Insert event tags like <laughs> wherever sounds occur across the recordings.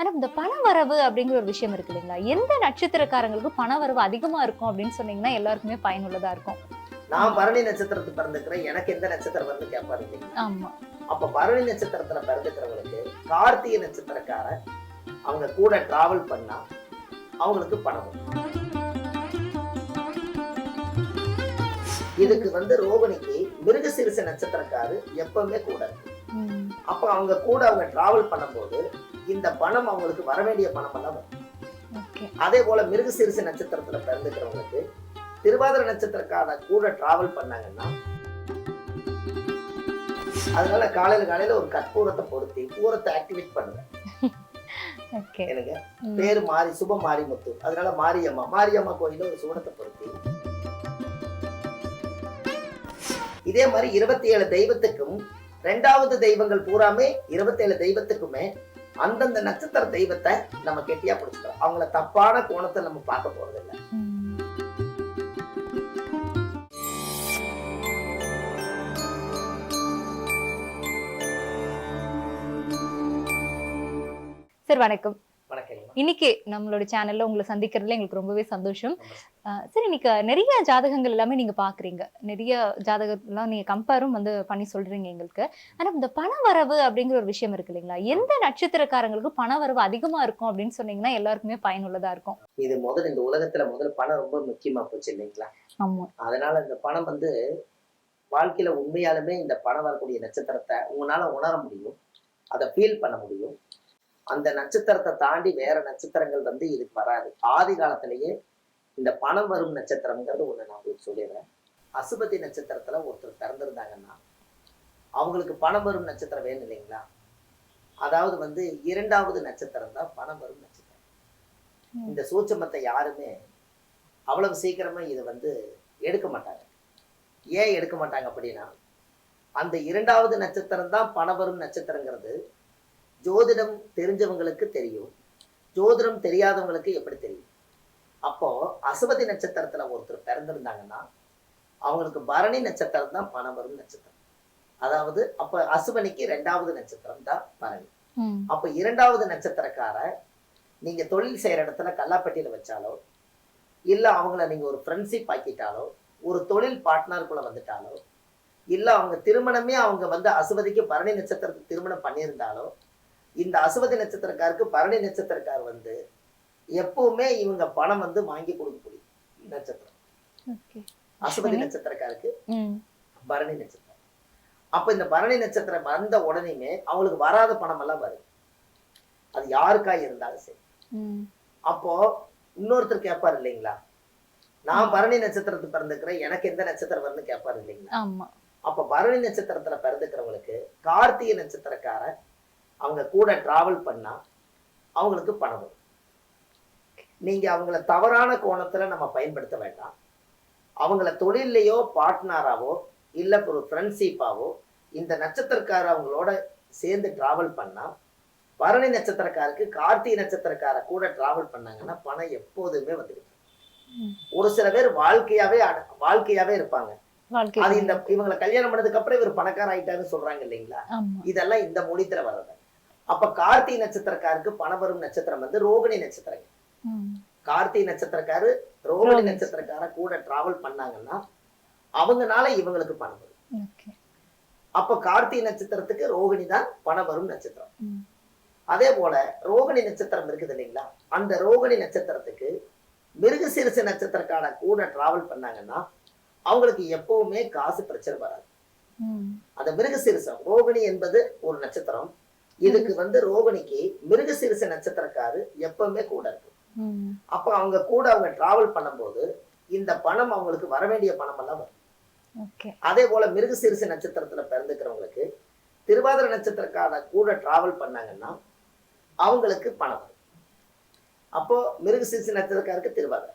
ஆனா இந்த பண வரவு அப்படிங்கிற ஒரு விஷயம் இருக்கு இல்லைங்களா? எந்த நட்சத்திரக்காரங்களுக்கு பண வரவு அதிகமா இருக்கும் அப்படின்னு சொன்னீங்கன்னா எல்லாருக்குமே பயனுள்ளதா இருக்கும். நான் பரணி நட்சத்திரத்துக்கு பிறந்துக்கிறேன் எனக்கு எந்த நட்சத்திரம் வந்து கேட்பாரு ஆமா. அப்ப பரணி நட்சத்திரத்துல பிறந்துக்கிறவங்களுக்கு கார்த்திகை நட்சத்திரக்கார அவங்க கூட டிராவல் பண்ணா அவங்களுக்கு பணம். இதுக்கு வந்து ரோகிணிக்கு மிருகசீரிச நட்சத்திரக்காரு எப்பவுமே கூட அப்ப அவங்க கூட அவங்க டிராவல் பண்ணும்போது இந்த பணம் அவங்களுக்கு வர வேண்டிய பணம் எல்லாம் வரும் அதே போல மிருகசீரிச நட்சத்திரத்துல பிறந்துக்கிறவங்களுக்கு திருவாதிர நட்சத்திரக்கார கூட டிராவல் பண்ணாங்கன்னா அதனால காலையில காலையில ஒரு கற்பூரத்தை பொருத்தி பூரத்தை ஆக்டிவேட் பண்ணுவேன் ஓகே. எனக்கு பேரு மாரி சுப மாரிமுத்து அதனால மாரியம்மா மாரியம்மா கோயில ஒரு சூடத்தை பொருத்தி. இதே மாதிரி இருபத்தி ஏழு தெய்வத்துக்கும் ரெண்டாவது தெய்வங்கள் பூராமே இருபத்தி ஏழு தெய்வத்துக்குமே அந்தந்த நட்சத்திர தெய்வத்தை நம்ம கெட்டியா பிடிச்சிக்கிறோம். அவங்கள தப்பான கோணத்தை நம்ம பார்க்க போறது இல்லை சார் வணக்கம். இன்னைக்கு நம்மளோட சேனல்ல உங்களை சந்திக்கிறதுல எங்களுக்கு ரொம்பவே சந்தோஷம். சரி இன்னைக்கு நிறைய ஜாதகங்கள் எல்லாமே நீங்க பாக்குறீங்க. நிறைய ஜாதகம்லாம் நீங்க கம்பேரும் வந்து பண்ணி சொல்றீங்க எங்களுக்கு. ஆனா இந்த பண வரவு அப்படிங்கிற ஒரு விஷயம் இருக்கு இல்லைங்களா? எந்த நட்சத்திரக்காரங்களுக்கு பண வரவு அதிகமா இருக்கும் அப்படின்னு சொன்னீங்கன்னா எல்லாருக்குமே பயனுள்ளதா இருக்கும். இது முதல்ல இந்த உலகத்துல முதல்ல பணம் ரொம்ப முக்கியமா போச்சு இல்லைங்களா? ஆமா. அதனால இந்த பணம் வந்து வாழ்க்கையில உண்மையாலுமே இந்த பணம் வரக்கூடிய நட்சத்திரத்தை உங்களால உணர முடியும். அதை ஃபீல் பண்ண முடியும். அந்த நட்சத்திரத்தை தாண்டி வேற நட்சத்திரங்கள் வந்து இதுக்கு வராது. ஆதி காலத்திலேயே இந்த பணம் வரும் நட்சத்திரம்ங்கிறது ஒண்ணு நான் உங்களுக்கு சொல்லிடுறேன். அசுபதி நட்சத்திரத்துல ஒருத்தர் பிறந்திருந்தாங்கன்னா அவங்களுக்கு பணம் வரும் நட்சத்திரம் வேணும் இல்லைங்களா? அதாவது வந்து இரண்டாவது நட்சத்திரம் தான் பணம் வரும் நட்சத்திரம். இந்த சூட்சமத்தை யாருமே அவ்வளவு சீக்கிரமா இதை வந்து எடுக்க மாட்டாங்க. ஏன் எடுக்க மாட்டாங்க அப்படின்னா அந்த இரண்டாவது நட்சத்திரம் தான் பணம் வரும் நட்சத்திரங்கிறது ஜோதிடம் தெரிஞ்சவங்களுக்கு தெரியும். ஜோதிடம் தெரியாதவங்களுக்கு எப்படி தெரியும்? அப்போ அசுபதி நட்சத்திரத்துல ஒருத்தர் பிறந்திருந்தாங்கன்னா அவங்களுக்கு பரணி நட்சத்திரம் தான் பணம் வரும் நட்சத்திரம். அதாவது அப்ப அசுபனிக்கு ரெண்டாவது நட்சத்திரம் தான் பரணி. அப்ப இரண்டாவது நட்சத்திரக்கார நீங்க தொழில் செய்யற இடத்துல கல்லாப்பட்டியில வச்சாலோ இல்ல அவங்கள நீங்க ஒரு ஃப்ரெண்ட்ஷிப் ஆக்கிட்டாலோ ஒரு தொழில் பார்ட்னருக்குள்ள வந்துட்டாலோ இல்ல அவங்க திருமணமே அவங்க வந்து அசுவதிக்கு பரணி நட்சத்திரத்துக்கு திருமணம் பண்ணியிருந்தாலோ இந்த அசுவதி நட்சத்திரக்காருக்கு பரணி நட்சத்திரக்கார் வந்து எப்பவுமே இவங்க பணம் வந்து வாங்கி கொடுக்கக்கூடிய நட்சத்திரம். சரி. நட்சத்திரக்காருக்கு பரணி நட்சத்திரம். அப்ப இந்த பரணி நட்சத்திரம் வந்த உடனேயுமே அவங்களுக்கு வராத பணம் எல்லாம் வரும். அது யாருக்கா இருந்தாலும் சரி. அப்போ இன்னொருத்தர் கேட்பாரு இல்லைங்களா? நான் பரணி நட்சத்திரத்துக்கு பிறந்துக்கிறேன் எனக்கு எந்த நட்சத்திரம் வரும்னு கேட்பாரு இல்லைங்களா? அப்ப பரணி நட்சத்திரத்துல பிறந்துக்கிறவங்களுக்கு கார்த்திகை நட்சத்திரக்கார அவங்க கூட டிராவல் பண்ணா அவங்களுக்கு பணம் வரும். நீங்க அவங்கள தவறான கோணத்துல நம்ம பயன்படுத்த வேண்டாம். அவங்கள தொழிலையோ பார்ட்னராவோ இல்ல ஒரு ஃப்ரெண்ட்ஷிப்பாவோ இந்த நட்சத்திரக்கார அவங்களோட சேர்ந்து டிராவல் பண்ணா பரணி நட்சத்திரக்காருக்கு கார்த்திகை நட்சத்திரக்கார கூட டிராவல் பண்ணாங்கன்னா பணம் எப்போதுமே வந்துடும் ம். ஒரு சில பேர் வாழ்க்கையாவே வாழ்க்கையாவே இருப்பாங்க. அது இந்த இவங்களை கல்யாணம் பண்ணதுக்கு அப்புறம் இவர் பணக்கார ஆயிட்டாருன்னு சொல்றாங்க இல்லைங்களா? இதெல்லாம் இந்த முடித்துல வர்றது. அப்ப கார்த்திகை நட்சத்திரக்காருக்கு பணம் வரும் நட்சத்திரம் வந்து ரோகிணி நட்சத்திரம். கார்த்திகை நட்சத்திரக்காரு ரோகிணி. நட்சத்திரக்கார கூட டிராவல் பண்ணாங்கன்னா அவங்கனால இவங்களுக்கு பணம் வரும். அப்ப கார்த்திகை நட்சத்திரத்துக்கு ரோகிணி தான் பணம் வரும் நட்சத்திரம். அதே போல ரோகிணி நட்சத்திரம் இருக்குது இல்லைங்களா? அந்த ரோகிணி நட்சத்திரத்துக்கு மிருகசீரிச நட்சத்திரக்கார கூட டிராவல் பண்ணாங்கன்னா அவங்களுக்கு எப்பவுமே காசு பிரச்சனை வராது. அந்த மிருகசீரிசம் ரோகிணி என்பது ஒரு நட்சத்திரம். இதுக்கு வந்து ரோகிணிக்கு மிருகசீரிச நட்சத்திரக்காரு எப்பவுமே கூட இருக்கு. அப்ப அவங்க கூட அவங்க டிராவல் பண்ணும்போது இந்த பணம் அவங்களுக்கு வர வேண்டிய பணம் எல்லாம் வரும். அதே போல மிருகசீரிச நட்சத்திரத்துல பிறந்துக்கிறவங்களுக்கு திருவாதிர நட்சத்திரக்கார கூட டிராவல் பண்ணாங்கன்னா அவங்களுக்கு பணம் வரும். அப்போ மிருகசீரிச நட்சத்திரக்காருக்கு திருவாதிரை.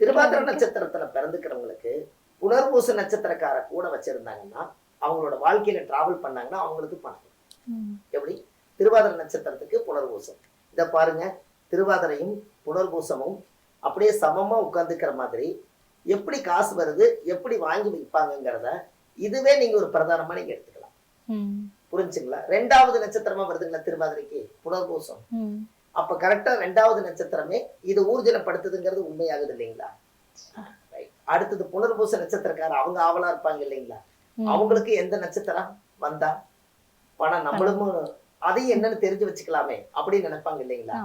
திருவாதிர நட்சத்திரத்துல பிறந்துக்கிறவங்களுக்கு புனர்பூச நட்சத்திரக்கார கூட வச்சிருந்தாங்கன்னா அவங்களோட வாழ்க்கையில டிராவல் பண்ணாங்கன்னா அவங்களுக்கு பணம் எப்படி? திருவாதிரை நட்சத்திரத்துக்கு புனர்பூசம். இத பாருங்க திருவாதிரையும் புனர்பூசமும் அப்படியே சமமா உட்கார்ந்துக்கிற மாதிரி எப்படி காசு வருது எப்படி வாங்கி வைப்பாங்கங்கிறத இதுவே நீங்க ஒரு பிரதானமா நீங்க எடுத்துக்கலாம். புரிஞ்சுங்களா? ரெண்டாவது நட்சத்திரமா வருதுங்களா திருவாதிரைக்கு? புனர்பூசம். அப்ப கரெக்டா ரெண்டாவது நட்சத்திரமே இது ஊர்ஜனப்படுத்துதுங்கிறது உண்மையாகுது இல்லைங்களா. அடுத்தது புனர்பூச நட்சத்திரக்காரர் அவங்க ஆவலா இருப்பாங்க இல்லைங்களா. அவங்களுக்கு எந்த நட்சத்திரம்? வந்தா? பணம் நம்மளும் அதையும் என்னன்னு தெரிஞ்சு வச்சுக்கலாமே அப்படின்னு நினைப்பாங்க இல்லைங்களா?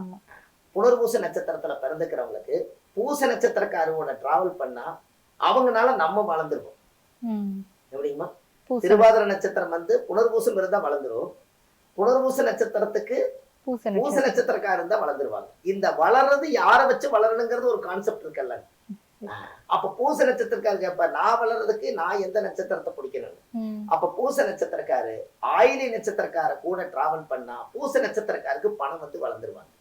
புனர்பூச நட்சத்திரத்துல பிறந்துக்கிறவங்களுக்கு பூச நட்சத்திரக்காரோட டிராவல் பண்ணா அவங்கனால நம்ம வளர்ந்துருவோம். எப்படிங்கம்மா திருவாதிர நட்சத்திரம் வந்து புனர்பூசம் இருந்தா வளர்ந்துரும். புனர்பூச நட்சத்திரத்துக்கு பூச நட்சத்திரக்காரர் இருந்தா வளர்ந்துருவாங்க. இந்த வளர்றது யாரை வச்சு வளரணுங்கிறது ஒரு கான்செப்ட் இருக்குல்ல. அப்ப பூச நட்சத்திரக்காரர் கேட்ப நான் வளர்றதுக்கு நான் எந்த நட்சத்திரத்தை பிடிக்கணும் ம். அப்ப பூச நட்சத்திரக்காரு ஆயிலி நட்சத்திரக்கார கூட டிராவல் பண்ணா பூச நட்சத்திரக்காருக்கு பணம் வந்து வளர்ந்துருவாங்க.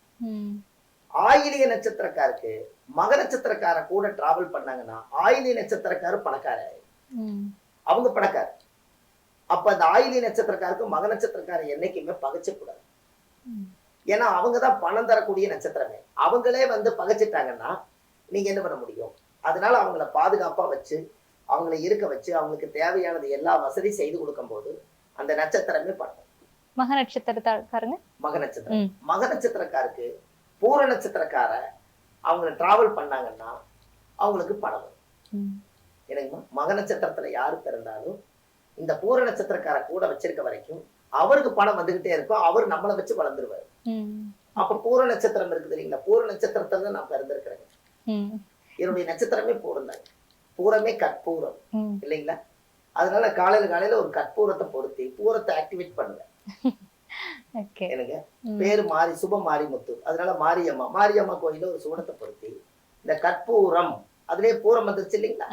ஆயிலிய நட்சத்திரக்காருக்கு மக நட்சத்திரக்கார கூட டிராவல் பண்ணாங்கன்னா ஆயிலிய நட்சத்திரக்காரு பணக்காரர் ம். அவங்க பணக்காரர் அப்ப அந்த ஆயிலிய நட்சத்திரக்காருக்கு மக நட்சத்திரக்காரர் என்னைக்குமே பகைச்சக்கூடாது. ஏன்னா அவங்க தான் பணம் தரக்கூடிய நட்சத்திரமே அவங்களே வந்து பகைச்சிட்டாங்கன்னா நீங்க என்ன பண்ண முடியும் அதனால அவங்கள பாதுகாப்பா வச்சு அவங்கள இருக்க வச்சு அவங்களுக்கு தேவையானது எல்லா வசதி செய்து கொடுக்கும்போது அந்த நட்சத்திரமே பணம் மக நட்சத்திரத்தாருங்க மக நட்சத்திரம். மக நட்சத்திரக்காருக்கு பூர நட்சத்திரக்கார அவங்க டிராவல் பண்ணாங்கன்னா அவங்களுக்கு பணம் வரும். எனக்குமா மக நட்சத்திரத்துல யாரு பிறந்தாலும் இந்த பூர நட்சத்திரக்கார கூட வச்சிருக்க வரைக்கும் அவருக்கு பணம் வந்துகிட்டே இருக்கும் அவர் நம்மளை வச்சு வளர்ந்துருவாரு. அப்ப பூர நட்சத்திரம் இருக்குது இல்லைங்களா பூர நட்சத்திரத்துல தான் நான் பிறந்திருக்கிறேன். என்னுடைய நட்சத்திரமே பூரம் தாங்க பூரமே கற்பூரம். இல்லைங்களா? அதனால காலையில காலையில ஒரு கற்பூரத்தை பொருத்தி பூரத்தை ஆக்டிவேட் பண்ணுவேன் ஓகே எனக்கு. பேரு மாரி சுப மாரிமுத்து அதனால மாரியம்மா மாரியம்மா கோயில ஒரு சூடத்தை பொருத்தி இந்த கற்பூரம் அதுலயே பூரம் வந்துருச்சு இல்லைங்களா?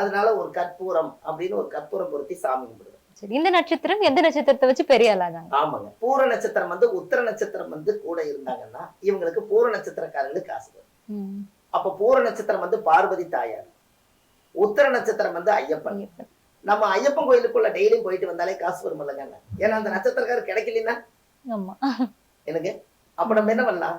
அதனால ஒரு கற்பூரம் அப்படின்னு ஒரு கற்பூரம் பொருத்தி சாமி கும்பிடுவேன் இந்த நட்சத்திரம் எந்த நட்சத்திரத்தை வச்சு பெரிய ஆளாதாங்க ஆமாங்க. பூர நட்சத்திரம் வந்து உத்தர நட்சத்திரம் வந்து கூட இருந்தாங்கன்னா இவங்களுக்கு பூர நட்சத்திரக்காரங்களுக்கு காசு வரும். அப்ப பூர நட்சத்திரம் வந்து பார்வதி தாயார். உத்தர நட்சத்திரம் வந்து ஐயப்பன். நம்ம ஐயப்பன் கோயிலுக்குள்ள டெய்லியும் போயிட்டு வந்தாலே காசு வரும் இல்லைங்க ஏன்னா அந்த நட்சத்திரக்காரர் கிடைக்கலன்னா? எனக்கு அப்ப நம்ம என்ன பண்ணலாம்?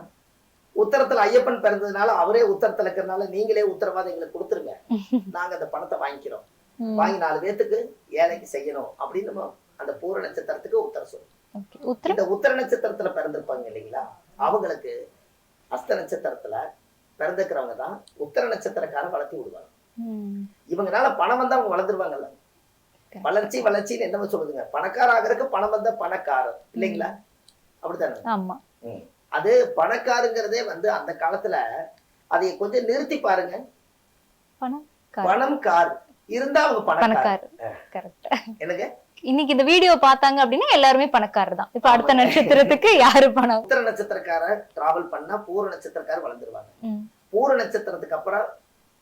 உத்தரத்துல ஐயப்பன் பிறந்ததுனால அவரே உத்தரத்துல இருக்கிறதுனால நீங்களே உத்தரவாதம் எங்களுக்கு கொடுத்துருங்க. <laughs> நாங்க அந்த பணத்தை வாங்கிக்கிறோம். வாங்கி நாலு பேத்துக்கு ஏழைக்கு செய்யணும் அப்படின்னு நம்ம அந்த பூர நட்சத்திரத்துக்கு உத்தரம் சொல்லுவோம் இந்த உத்தர நட்சத்திரத்துல பிறந்திருப்பாங்க இல்லைங்களா? அவங்களுக்கு அஸ்த நட்சத்திரத்துல பிறந்துக்கிறவங்க தான் உத்தர நட்சத்திரக்காரன் வளர்த்தி விடுவாங்க. இவங்கனால பணம் வந்தா அவங்க வளர்ந்துருவாங்கல்ல. வளர்ச்சி வளர்ச்சின்னு என்னமோ சொல்லுதுங்க. பணக்கார ஆகிறதுக்கு பணம் வந்த பணக்காரர். இல்லைங்களா? அப்படித்தானே? அது பணக்காருங்கிறதே வந்து அந்த காலத்துல அதை கொஞ்சம் நிறுத்தி பாருங்க. பணம் கார். இருந்தா அவங்க பணக்கார. எனக்கு இன்னைக்கு இந்த வீடியோ பார்த்தாங்க அப்படின்னா எல்லாருமே பணக்காரர் தான் இப்ப அடுத்த. நட்சத்திரத்துக்கு யாரு பணம் உத்தர நட்சத்திரக்கார டிராவல் பண்ணா பூர நட்சத்திரக்காரர் வளர்ந்துருவாங்க. பூர நட்சத்திரத்துக்கு அப்புறம்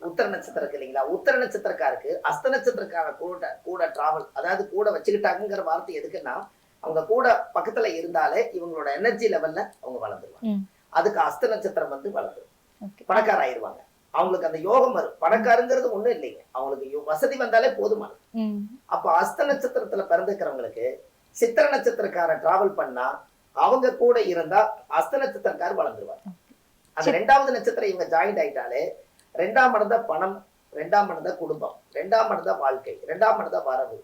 உத்தர நட்சத்திரம் இல்லைங்களா உத்தர நட்சத்திரக்காருக்கு அஸ்த நட்சத்திரக்கார கூட கூட டிராவல் அதாவது கூட வச்சுக்கிட்டாங்கிற வார்த்தை எதுக்குன்னா அவங்க கூட பக்கத்துல இருந்தாலே இவங்களோட எனர்ஜி லெவல்ல அவங்க வளர்ந்துருவாங்க. அதுக்கு அஸ்த நட்சத்திரம் வந்து வளர்ந்துரும். பணக்கார ஆயிருவாங்க அவங்களுக்கு அந்த யோகம் வரும். பணக்காரங்கிறது ஒண்ணும் இல்லைங்க. அவங்களுக்கு வசதி வந்தாலே போதுமானது ம். அப்ப அஸ்த நட்சத்திரத்துல பிறந்துக்கிறவங்களுக்கு சித்திர நட்சத்திரக்கார டிராவல் பண்ணா அவங்க கூட இருந்தா அஸ்த நட்சத்திரக்கார் வளர்ந்துருவாங்க அந்த. ரெண்டாவது நட்சத்திரம் இவங்க ஜாயிண்ட் ஆயிட்டாலே ரெண்டாம் இடம் தான் பணம் ரெண்டாம் இடம் தான் குடும்பம் ரெண்டாம் இடம் தான் வாழ்க்கை ரெண்டாம் இடம் தான் வரவு.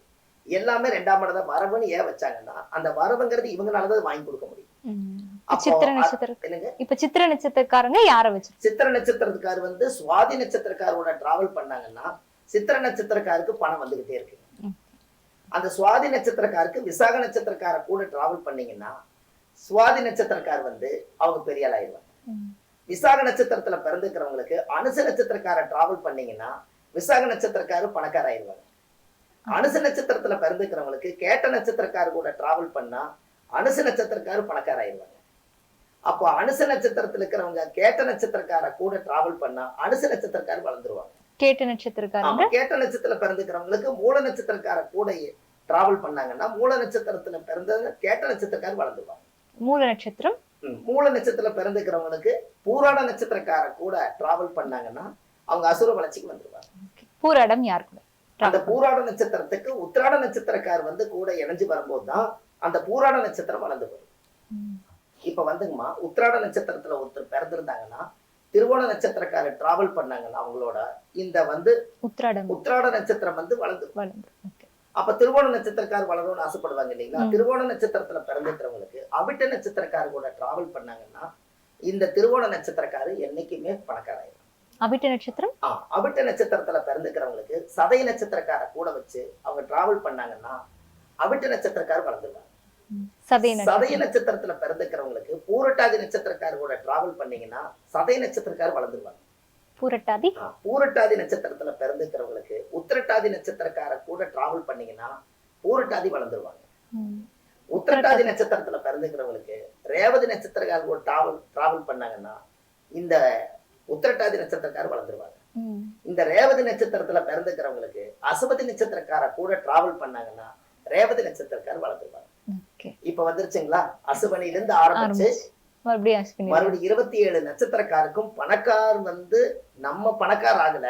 எல்லாமே ரெண்டாம் இடம் தான் வரவுன்னு ஏன் வச்சாங்கன்னா அந்த வரவுங்கிறது இவங்களாலதான் வாங்கி கொடுக்க முடியும். சித்திர நட்சத்திரம். இப்ப சித்திர நட்சத்திரக்காரங்க யார வச்சு சித்திர நட்சத்திரத்துக்கார் வந்து சுவாதி நட்சத்திரக்காரோட டிராவல் பண்ணாங்கன்னா சித்திர நட்சத்திரக்காருக்கு பணம் வந்துகிட்டே இருக்கு. அந்த சுவாதி நட்சத்திரக்காருக்கு விசாக நட்சத்திரக்கார கூட டிராவல் பண்ணீங்கன்னா சுவாதி நட்சத்திரக்கார் வந்து அவங்க பெரிய ஆள் ஆயிடுவாங்க. ம். விசாக நட்சத்திரத்துல பிறந்துக்கிறவங்களுக்கு அனுச நட்சத்திரக்கார டிராவல் பண்ணீங்கன்னா விசாக நட்சத்திரக்காரு பணக்கார ஆயிடுவாங்க அனுச நட்சத்திரத்துல பிறந்துக்கிறவங்களுக்கு கேட்ட நட்சத்திரக்காரு கூட டிராவல் பண்ணா அனுச நட்சத்திரக்காரு பணக்கார ஆயிடுவாங்க அப்போ அனுச நட்சத்திரத்துல இருக்கிறவங்க கேட்ட நட்சத்திரக்கார கூட டிராவல் பண்ணா அனுச நட்சத்திரக்காரு வளர்ந்துருவாங்க. கேட்டு நட்சத்திரக்காரங்க? கேட்ட நட்சத்திரத்துல பிறந்துக்கிறவங்களுக்கு மூல நட்சத்திரக்கார கூட டிராவல் பண்ணாங்கன்னா மூல நட்சத்திரத்துல பிறந்தவங்க கேட்ட நட்சத்திரக்காரு வளர்ந்துருவாங்க. மூல நட்சத்திரம்? மூல நட்சத்திரத்துல பிறந்துக்கிறவங்களுக்கு பூராட நட்சத்திரக்கார கூட டிராவல் பண்ணாங்கன்னா அவங்க அசுர வளர்ச்சிக்கு வந்துருவாங்க. பூராடம் யார் கூட அந்த பூராட நட்சத்திரத்துக்கு உத்திராட நட்சத்திரக்கார் வந்து கூட இணைஞ்சு வரும்போது தான் அந்த பூராட நட்சத்திரம் வளர்ந்து வரும். இப்ப வந்துங்கம்மா உத்திராட நட்சத்திரத்துல ஒருத்தர் பிறந்திருந்தாங்கன்னா திருவோண நட்சத்திரக்காரர் டிராவல் பண்ணாங்கன்னா அவங்களோட இந்த வந்து உத்திராடம். உத்திராட நட்சத்திரம் வந்து வளர்ந்து அப்ப திருவோண நட்சத்திரக்கார் வளரும்னு ஆசைப்படுவாங்க இல்லைங்களா. திருவோண நட்சத்திரத்துல பிறந்துக்கிறவங்களுக்கு அவிட்ட நட்சத்திரக்கார கூட டிராவல் பண்ணாங்கன்னா இந்த திருவோண நட்சத்திரக்காரு என்னைக்குமே பணக்காராயிரும். அவிட்ட நட்சத்திரம்? ஆ அவிட்ட நட்சத்திரத்துல பிறந்துக்கிறவங்களுக்கு சதய நட்சத்திரக்கார கூட வச்சு அவங்க டிராவல் பண்ணாங்கன்னா அவிட்ட நட்சத்திரக்கார் வளர்ந்துருவாங்க சதய நட்சத்திரத்துல பிறந்துக்கிறவங்களுக்கு பூரட்டாதி நட்சத்திரக்கார கூட டிராவல் பண்ணீங்கன்னா சதய நட்சத்திரக்கார் வளர்ந்துருவாங்க பூரட்டாதி? பூரட்டாதி நட்சத்திரத்துல பிறந்துக்கிறவங்களுக்கு உத்திரட்டாதி நட்சத்திரக்கார கூட டிராவல் பண்ணீங்கன்னா பூரட்டாதி வளர்ந்துருவாங்க. உத்திரட்டாதி நட்சத்திரத்துல பிறந்துக்கிறவங்களுக்கு ரேவதி நட்சத்திரக்கார கூட டிராவல் டிராவல் பண்ணாங்கன்னா இந்த உத்திரட்டாதி நட்சத்திரக்கார் வளர்ந்துருவாங்க. இந்த ரேவதி நட்சத்திரத்துல பிறந்துக்கிறவங்களுக்கு அசுபதி நட்சத்திரக்கார கூட டிராவல் பண்ணாங்கன்னா ரேவதி நட்சத்திரக்கார் வளர்ந்துருவாங்க இப்ப வந்துருச்சுங்களா? அசுபனில இருந்து ஆரம்பிச்சு மறுபடியும் இருபத்தி ஏழு நட்சத்திரக்காருக்கும் பணக்கார் வந்து நம்ம பணக்கார் ஆகல.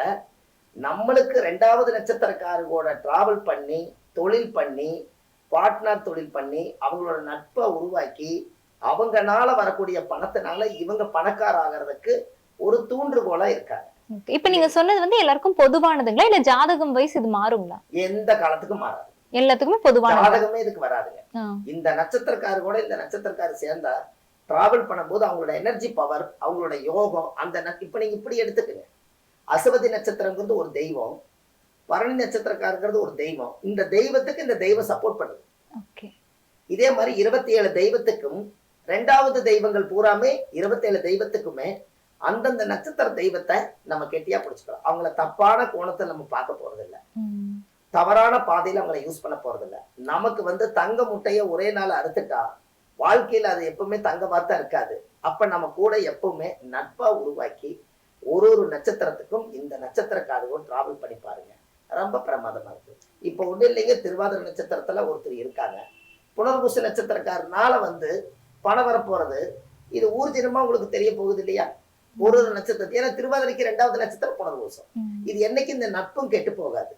நம்மளுக்கு ரெண்டாவது நட்சத்திரக்காரரோட டிராவல் பண்ணி தொழில் பண்ணி பார்ட்னர் தொழில் பண்ணி அவங்களோட நட்பை உருவாக்கி அவங்கனால வரக்கூடிய பணத்தினால இவங்க பணக்கார ஆகிறதுக்கு ஒரு தூண்டுகோலா இருக்காங்க. Okay. இப்ப நீங்க சொன்னது வந்து எல்லாருக்கும் பொதுவானதுங்களா? இல்ல ஜாதகம் வயசு இது மாறுங்களா? எந்த காலத்துக்கும் மாறாது. எல்லாத்துக்குமே பொதுவானது ஜாதகமே இதுக்கு வராதுங்க. இந்த நட்சத்திரக்காரு கூட இந்த நட்சத்திரக்காரு சேர்ந்தா டிராவல் பண்ணும்போது அவங்களோட எனர்ஜி பவர் அவங்களோட யோகம் அந்த இப்ப நீங்க இப்படி எடுத்துக்கங்க. அசுவதி நட்சத்திரங்கிறது ஒரு தெய்வம் பரணி நட்சத்திரக்காரங்கிறது ஒரு தெய்வம். இந்த தெய்வத்துக்கு இந்த தெய்வம் சப்போர்ட் பண்ணுது. இதே மாதிரி இருபத்தி ஏழு தெய்வத்துக்கும் ரெண்டாவது தெய்வங்கள் பூராமே இருபத்தி ஏழு தெய்வத்துக்குமே அந்தந்த நட்சத்திர தெய்வத்தை நம்ம கெட்டியா பிடிச்சுக்கலாம். அவங்கள தப்பான கோணத்தை நம்ம பார்க்க போறது இல்ல தவறான பாதையில அவங்கள யூஸ் பண்ண போறது இல்ல நமக்கு வந்து தங்க முட்டைய ஒரே நாள் அறுத்துட்டா வாழ்க்கையில அது எப்பவுமே தங்க பார்த்தா இருக்காது. அப்ப நம்ம கூட எப்பவுமே நட்பா உருவாக்கி ஒரு ஒரு நட்சத்திரத்துக்கும் இந்த நட்சத்திரக்காரர்கள் டிராவல் பண்ணி பாருங்க. ரொம்ப பிரமாதமா இருக்கு. இப்போ ஒண்ணு இல்லைங்க திருவாதிரை நட்சத்திரத்துல ஒருத்தர் இருக்காங்க. புனர்பூச நட்சத்திரக்காரனால வந்து பணம் வரப்போறது இது ஊர்ஜினமா உங்களுக்கு தெரிய போகுது இல்லையா? ஒரு ஒரு நட்சத்திரம் ஏன்னா திருவாதிரைக்கு ரெண்டாவது நட்சத்திரம் புனர்பூசம். இது என்னைக்கு இந்த நட்பும் கெட்டு போகாது.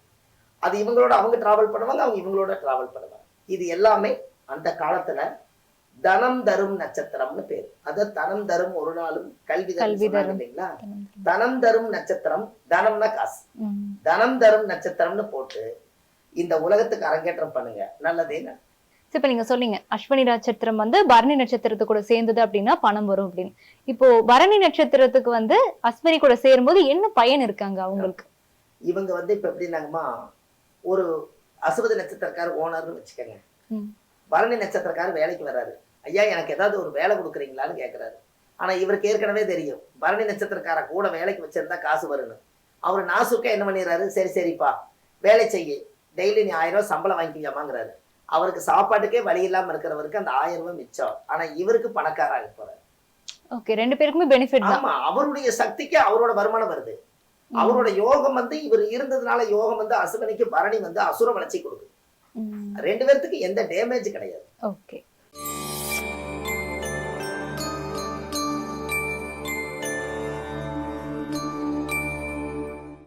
அது இவங்களோட அவங்க டிராவல் பண்ணுவாங்க அவங்க இவங்களோட டிராவல் பண்ணுவாங்க. இது எல்லாமே அந்த காலத்துல தனம் தரும் நட்சத்திரம்னு பேரு. அது தனம் தரும் ஒரு நாளும் கல்வி. இல்லைங்களா? தனம் தரும். நட்சத்திரம் தனம்னா காசு. தனம் தரும் நட்சத்திரம்னு போட்டு இந்த உலகத்துக்கு அரங்கேற்றம் பண்ணுங்க. நல்லதே இப்ப நீங்க சொன்னீங்க அஸ்வினி நட்சத்திரம் வந்து பரணி நட்சத்திரத்து கூட சேர்ந்தது அப்படின்னா பணம் வரும் அப்படின்னு. இப்போ பரணி நட்சத்திரத்துக்கு வந்து அஸ்வினி கூட சேரும்போது என்ன பயன் இருக்காங்க அவங்களுக்கு? இவங்க வந்து இப்ப எப்படின்னாங்கம்மா ஒரு அசுவதி நட்சத்திரக்கார ஓனர்னு வச்சுக்கோங்க. பரணி நட்சத்திரக்காரர் வேலைக்கு வர்றாரு ஐயா எனக்கு ஏதாவது ஒரு வேலை கொடுக்குறீங்களான்னு கேட்கறாரு ஆனா இவருக்கு ஏற்கனவே தெரியும். பரணி நட்சத்திரக்கார கூட வேலைக்கு வச்சிருந்தா காசு வரும்னு. அவர் நாசுக்கா என்ன பண்ணிடுறாரு? சரி சரிப்பா. வேலை செய்ய. டெய்லி நீ ஆயிரம் ரூபாய் சம்பளம் வாங்கிக்கியாமாங்கிறாரு அவருக்கு சாப்பாட்டுக்கே வழி இல்லாம இருக்கிறவருக்கு அந்த ஆயிரம் ரூபாய் மிச்சம். ஆனா இவருக்கு பணக்காராக போறாரு. ஓகே ரெண்டு பேருக்குமே பெனிஃபிட் ஆமா அவருடைய சக்திக்கு அவரோட வருமானம் வருது. அவரோட யோகம் வந்து இவர் இருந்ததுனால யோகம் வந்து அசுவனிக்கு பரணி வந்து அசுர வளர்ச்சி கொடுக்குது. ரெண்டு பேர்த்துக்கு எந்த டேமேஜ் கிடையாது. ஓகே